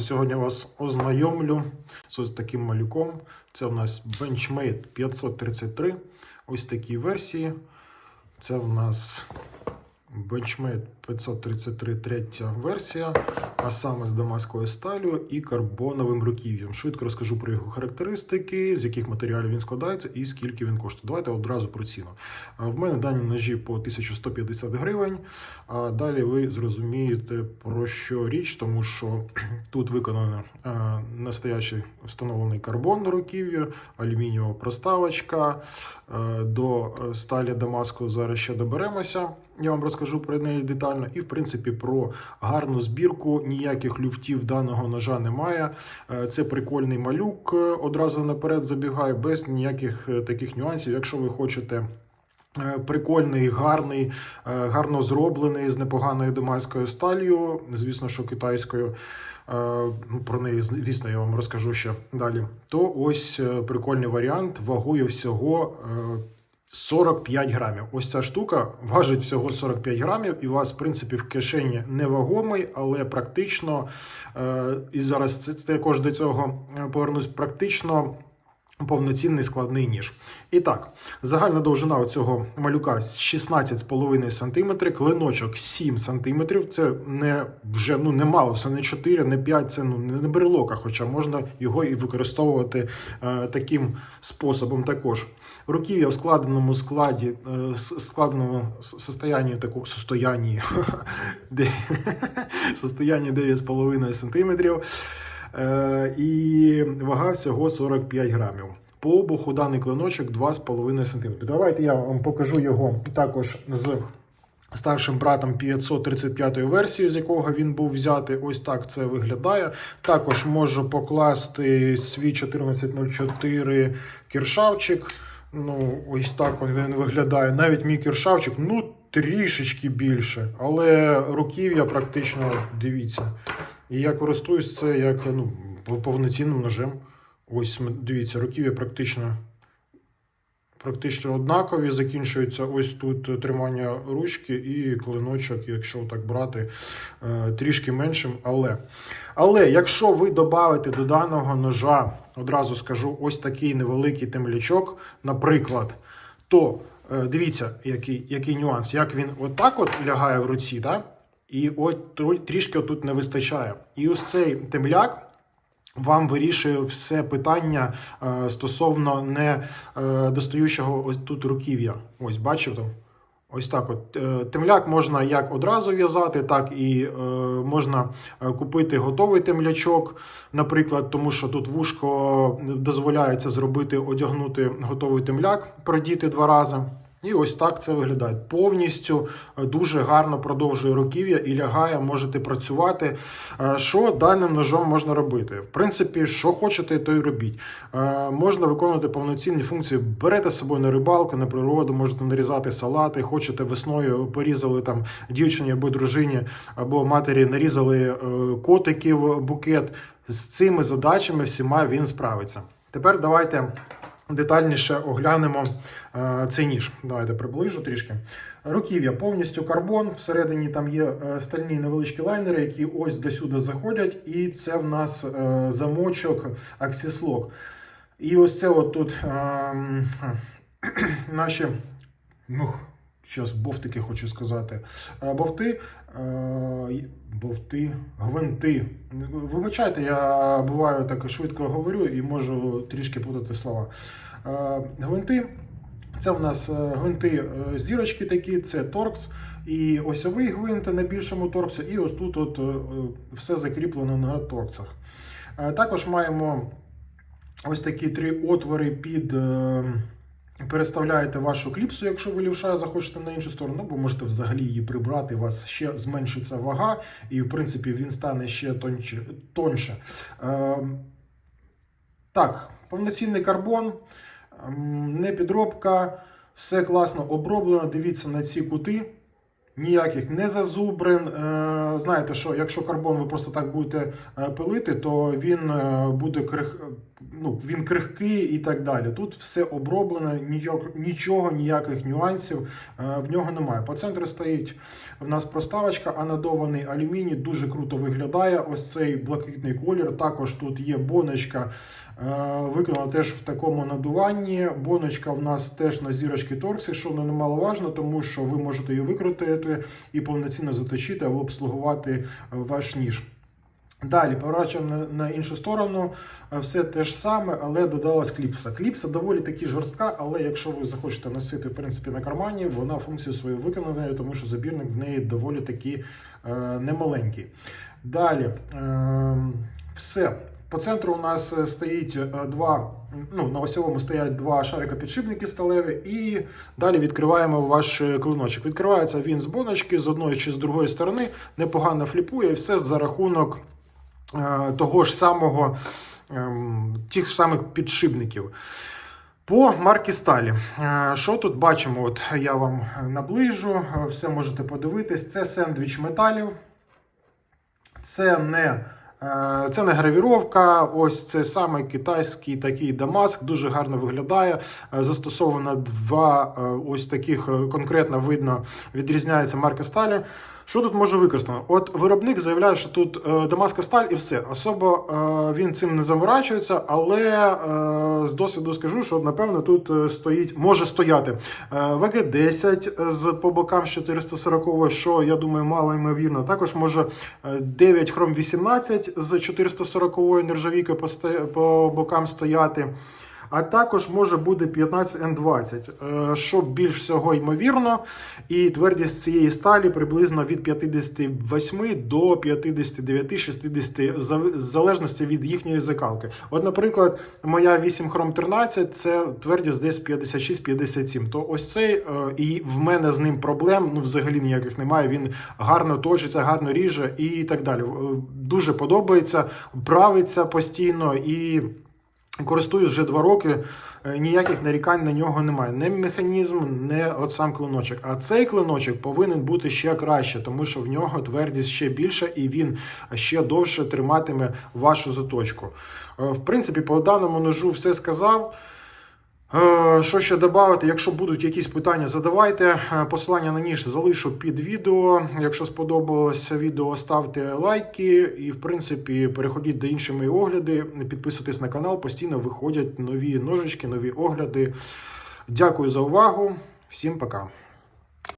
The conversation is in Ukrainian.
Сьогодні вас ознайомлю з ось таким малюком. Це у нас Benchmade 533. Ось такі версії. Це в нас Benchmade 533 третя версія, а саме з дамаською сталю і карбоновим руків'ям. Швидко розкажу про його характеристики, з яких матеріалів він складається і скільки він коштує. Давайте одразу про ціну. В мене дані ножі по 1150 гривень. А далі ви зрозумієте про що річ, тому що тут виконано настоящий встановлений карбон на руків'я, алюмінієва проставочка. До е, сталі Дамаску зараз ще доберемося. Я вам розкажу про неї детально. І, в принципі, про гарну збірку. Ніяких люфтів даного ножа немає. Е, Це прикольний малюк. е, Одразу наперед забігає без ніяких е, таких нюансів. Якщо ви хочете. Прикольний, гарний, гарно зроблений з непоганою домайською сталью, звісно, що китайською. Ну, Про неї, звісно, я вам розкажу ще далі. То ось прикольний варіант вагою всього 45 грамів. Ось ця штука важить всього 45 грамів, і у вас, в принципі, в кишені невагомий, але практично, е, і зараз це, також до цього е, повернусь, практично повноцінний складний ніж. І так, загальна довжина цього малюка 16,5 см, клиночок 7 см. Це не вже ну не мало, це не 4, не 5, це ну не брелока, хоча можна його і використовувати е, таким способом також. Руків'я в складеному складі, е, складеному состоянні, таку, состоянні, состоянні 9,5 см. Е, і вага всього 45 грамів. По обуху даний клиночок 2,5 см. Давайте я вам покажу його також з старшим братом 535 версії, з якого він був взятий. Ось так це виглядає. Також можу покласти свій 1404 кіршавчик. Ну, ось так він виглядає. Навіть мій кіршавчик, ну, трішечки більше, але руків'я практично дивіться. І я користуюсь це як ну, повноцінним ножем. Ось дивіться, руків'я практично, практично однакові. Закінчується ось тут тримання ручки і клиночок, якщо так брати, е, трішки меншим. Але, але якщо ви додавите до даного ножа, одразу скажу, ось такий невеликий темлячок, наприклад, то е, дивіться, який, який нюанс, як він отак от лягає в руці, да? І от трішки тут не вистачає. І ось цей темляк. Вам вирішує все питання е, стосовно не е, достаючого ось тут руків'я. Ось бачите? Ось так. От Е, темляк можна як одразу в'язати, так і е, можна е, купити готовий темлячок, наприклад, тому що тут вушко дозволяється зробити, одягнути готовий темляк, продіти два рази. І ось так це виглядає. Повністю е, дуже гарно продовжує руків'я і лягає, можете працювати. Е, Що даним ножом можна робити? В принципі, що хочете, то й робіть. Е, Можна виконувати повноцінні функції. Берете з собою на рибалку, на природу, можете нарізати салати, хочете весною порізали там дівчині або дружині, або матері нарізали котиків букет. З цими задачами всіма він справиться. Тепер давайте детальніше оглянемо е, цей ніж. Давайте приближу трішки. Руків'я повністю карбон. Всередині там є е, стальні невеличкі лайнери, які ось до сюди заходять. І це в нас е, замочок аксіслок. І ось це от тут ем, наші. Ну, Щас бовтики хочу сказати. Е, Бовти, е, бовти, гвинти. Вибачайте, я буваю так швидко говорю і можу трішки плутати слова. Е, Гвинти. Це в нас гвинти зірочки такі, це торкс. І осьовий гвинт на більшому торксі, і ось тут от, все закріплено на торксах. Також маємо ось такі три отвори під. Переставляєте вашу кліпсу, якщо ви лівша захочете на іншу сторону, бо можете взагалі її прибрати, у вас ще зменшиться вага, і в принципі він стане ще тонче, тоньше. Е, так, повноцінний карбон, ем, не підробка, все класно оброблено. Дивіться на ці кути. Ніяких не зазубрин. Е, Знаєте, що якщо карбон ви просто так будете е, пилити, то він е, буде крих... ну, він крихкий і так далі. Тут все оброблено, нічого, ніяких нюансів в нього немає. По центру стоїть в нас проставочка, анодований алюміній, дуже круто виглядає. Ось цей блакитний колір. Також тут є боночка, виконана теж в такому надуванні. Боночка в нас теж на зірочки торксі, що немаловажно, тому що ви можете її викрутити і повноцінно заточити або обслугувати е, ваш ніж. Далі поворачуємо на, на іншу сторону, Е, все те ж саме, але додалась кліпса. Кліпса доволі таки жорстка, але якщо ви захочете носити в принципі на кармані, вона функцію свою виконує, тому що забірник в неї доволі таки е, немаленький. Далі е, все. По центру у нас е, стоїть е, два, ну на осьовому стоять два шарика підшипники сталеві, і далі відкриваємо ваш е, клиночок. Відкривається він з боночки, з одної чи з другої сторони, непогано фліпує, і все за рахунок того ж самого, ем, тих ж самих підшипників. По марки Сталі. Що тут бачимо? От я вам наближу, все можете подивитись. Це сендвіч металів. Це не, це не гравіровка. Ось це саме китайський такий Дамаск. Дуже гарно виглядає. Е, Застосовано два е, ось таких е, конкретно видно відрізняється марка сталі. Що тут може використано? От виробник заявляє, що тут е, дамаска сталь і все. Особо е, він цим не заморачується, але е, з досвіду скажу, що напевно тут е, стоїть, може стояти е, ВГ-10 з по бокам з 440, що я думаю, мало ймовірно. Також може е, 9 хром 18 з 440 нержавійкою по, по бокам стояти. А також може бути 15N20, е, що більш всього ймовірно, і твердість цієї сталі приблизно від 58 до 59-60, в залежності від їхньої закалки. От, наприклад, моя 8 хром 13 це твердість десь 56-57. То ось цей, е, і в мене з ним проблем ну взагалі ніяких немає. Він гарно точиться, гарно ріже і так далі. Е, Дуже подобається, правиться постійно і. Користуюсь вже два роки, е, ніяких нарікань на нього немає. Не механізм, не от сам клиночок. А цей клиночок повинен бути ще краще, тому що в нього твердість ще більша і він ще довше триматиме вашу заточку. Е, В принципі, по даному ножу все сказав. Е, Що ще додати? Якщо будуть якісь питання, задавайте. Е, Посилання на ніж залишу під відео. Якщо сподобалося відео, ставте лайки. І, в принципі, переходіть до інші мої огляди. Підписуйтесь на канал, постійно виходять нові ножички, нові огляди. Дякую за увагу. Всім пока.